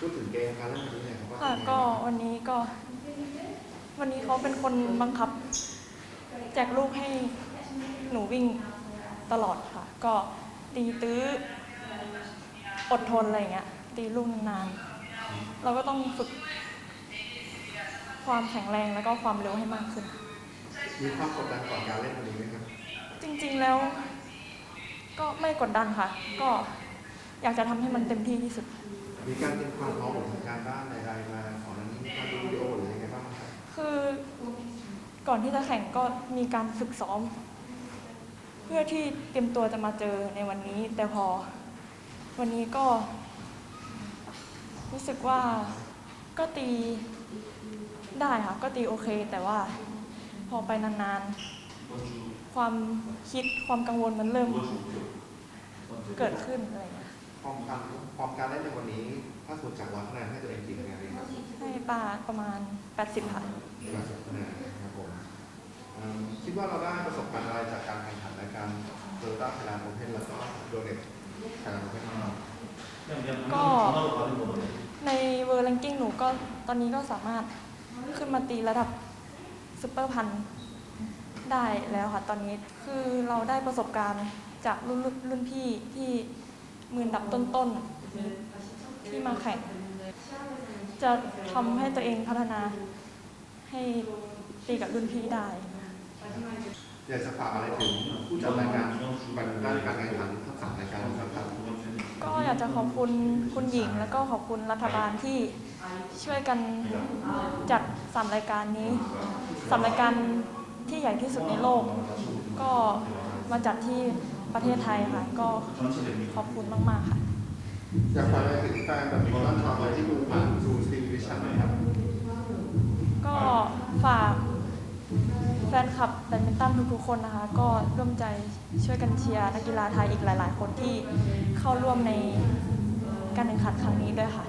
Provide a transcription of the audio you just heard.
พูดถึงเกมการเล่นวันนี้หน่อยครับว่าค่ะเป็นไงก็บ้างวันนี้ก็ วันนี้เขาเป็นคนบังคับ แจกลูกให้หนูวิ่งตลอดค่ะ ก็ตีตื้อ อดทนอะไรอย่างเงี้ย ตีลูกนานๆเราก็ต้องฝึก ความแข็งแรงแล้วก็ความเร็วให้มากขึ้น มีความกดดันก่อนการเล่นวันนี้ไหมครับจริงๆแล้ว ก็ไม่กดดันค่ะ ก็อยากจะทำให้มันเต็มที่ที่สุด มีการเตรียมความพร้อมหรือทำการบ้านใดๆมาก่อนหน้านี้มีการดูวิดีโอหรือยังไงบ้างครับคือก่อนที่จะแข่งก็มีการฝึกซ้อม เพื่อที่เตรียมตัวจะมาเจอในวันนี้ แต่พอวันนี้ก็ รู้สึกว่าก็ตีได้ค่ะก็ตีโอเค แต่ว่าพอไปนานๆ ความคิดความกังวลมันเริ่มเกิดขึ้นอะไรอย่างเงี้ย ความการความการเล่นในวันนี้ ถ้าสมมติจากร้อยคะแนนให้ตัวเองกี่คะแนนดีครับให้ปาประมาณ 80 ค่ะประมาณสิบคะแนนนะครับผมเอิ่มคิดว่าเราได้ประสบการณ์อะไรจากการแข่งขันในการโตโยต้าไทยแลนด์โอเพนแล้วก็โดเน็ตไทยแลนด์โอเพนของเรา ก็ ในเวอร์ a งกิ้งหนูก็ตอนนี้ก็สามารถขึ้นมาตีระดับซูเปอร์พันได้แล้วค่ะ ตอนนี้คือเราได้ประสบการณ์จากรุ่นรุ่นรุ่นพี่ที่ มืออันดับต้นๆที่มาแข่ง จะทำให้ตัวเองพัฒนาให้ตีกับรุ่นพี่ได้ อยากจะฝากอะไรถึงผู้จัดรายการบันด้านการแข่งขันทั้งสามรายการครับก็อยากจะขอบคุณคุณหญิง แล้วก็ขอบคุณรัฐบาลที่ช่วยกันจัดสามรายการนี้สามรายการที่ใหญ่ที่สุดในโลก ก็มาจัดที่ ประเทศไทยค่ะ ก็ขอบคุณมากๆค่ะ อยากฝากอะไรถึงแฟนแบบมินตันชาวไทยที่ดูผ่านซูสตรีมวิชั่นไหมครับ ก็ฝากแฟนคลับแบดมินตันทุกๆคนนะคะ ก็ร่วมใจช่วยกันเชียร์นักกีฬาไทยอีกหลาย ๆ คนที่เข้าร่วมในการแข่งขันครั้งนี้ด้วยค่ะ